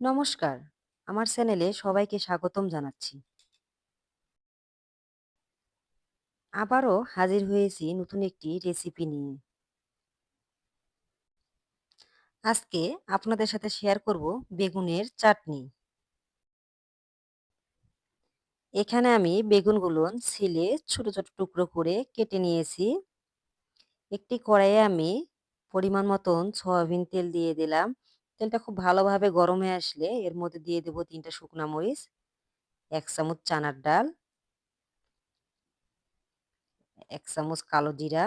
নমস্কার, আমার চ্যানেলে সবাইকে স্বাগতম জানাচ্ছি। আবারও হাজির হয়েছি নতুন একটি রেসিপি নিয়ে। আজকে আপনাদের সাথে শেয়ার করব বেগুনের চাটনি। এখানে আমি বেগুনগুলো ছিলে ছোট ছোট টুকরো করে কেটে নিয়েছি। একটি কড়াইয়ে আমি পরিমাণ মতন সয়াবিন তেল দিয়ে দিলাম। তেলটা খুব ভালোভাবে গরম আসলে এর মধ্যে দিয়ে দেব ৩ টা শুকনা মরিচ, ১ চামচ চানার ডাল, এক চামচ কালো জিরা,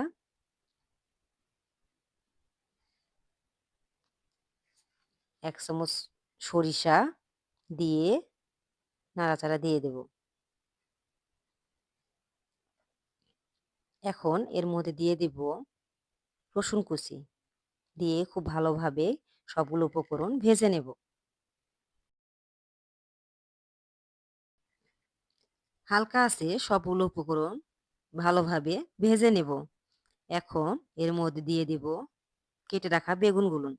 এক চামচ সরিষা দিয়ে নাড়াচাড়া দিয়ে দেব। এখন এর মধ্যে দিয়ে দেব রসুন কুচি দিয়ে খুব ভালোভাবে সবগুলো উপকরণ ভেজে নেব। হালকা আছে সবগুলো উপকরণ ভালোভাবে ভেজে নেব। এখন এর মধ্যে দিয়ে দেব কেটে রাখা বেগুনগুলো।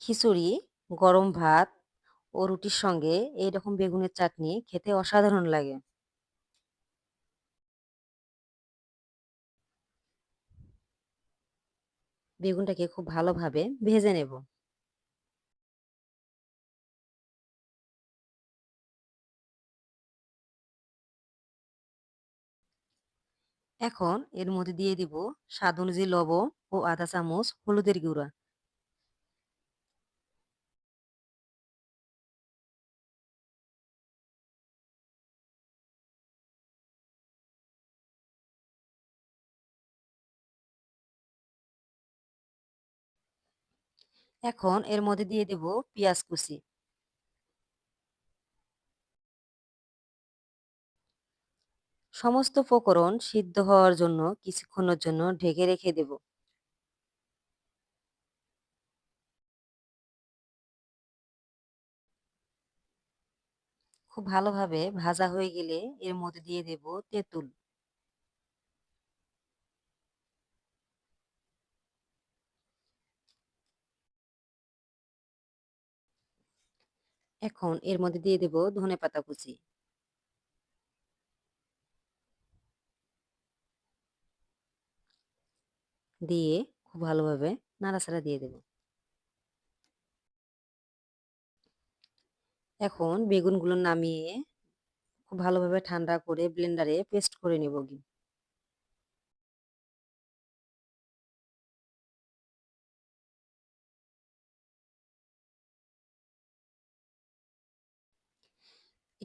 খিচুড়ি, গরম ভাত ও রুটির সঙ্গে এইরকম বেগুনের চাটনি খেতে অসাধারণ লাগে। বেগুনটাকে খুব ভালোভাবে ভেজে নেব। এখন এর মধ্যে দিয়ে দিব স্বাদ অনুযায়ী লবণ ও আধা চামচ হলুদের গুঁড়া। এখন এর মধ্যে দিয়ে দেব পেঁয়াজ কুচি। সমস্ত উপকরণ সিদ্ধ হওয়ার জন্য কিছুক্ষণের জন্য ঢেকে রেখে দেব। খুব ভালোভাবে ভাজা হয়ে গেলে এর মধ্যে দিয়ে দেব তেঁতুল। এখন এর মধ্যে দিয়ে দেব ধনে পাতা কুচি। দিয়ে খুব ভালোভাবে নাড়াচাড়া দিয়ে দেব। এখন বেগুনগুলো নামিয়ে খুব ভালোভাবে ঠান্ডা করে ব্লেন্ডারে পেস্ট করে নেব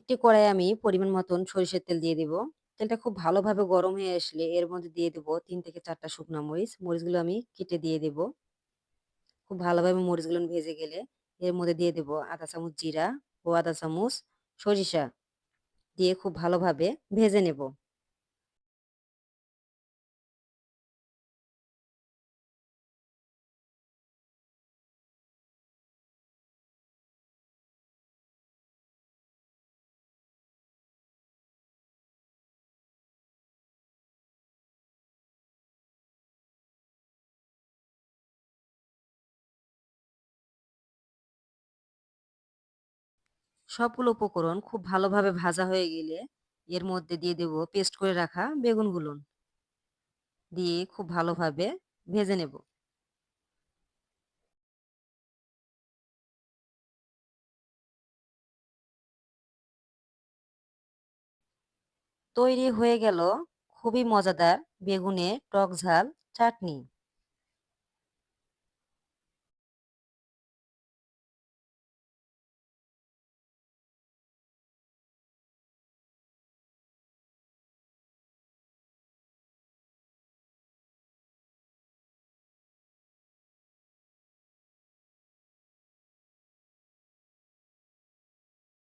একটি কড়াই আমি পরিমাণ মতন সরিষার তেল দিয়ে দিব। তেলটা খুব ভালোভাবে গরম হয়ে আসলে এর মধ্যে দিয়ে দেবো তিন থেকে চারটা শুকনো মরিচ। মরিচগুলো আমি কেটে দিয়ে দেব। খুব ভালোভাবে মরিচগুলো ভেজে গেলে এর মধ্যে দিয়ে দেব আধা চামচ জিরা ও আধা চামচ সরিষা। দিয়ে খুব ভালোভাবে ভেজে নেব। সবগুলো উপকরণ খুব ভালোভাবে ভাজা হয়ে গেলে এর মধ্যে দিয়ে দেব পেস্ট করে রাখা বেগুনগুলো। দিয়ে খুব ভালোভাবে ভেজে নেব। তৈরি হয়ে গেল খুবই মজাদার বেগুনে টক ঝাল চাটনি।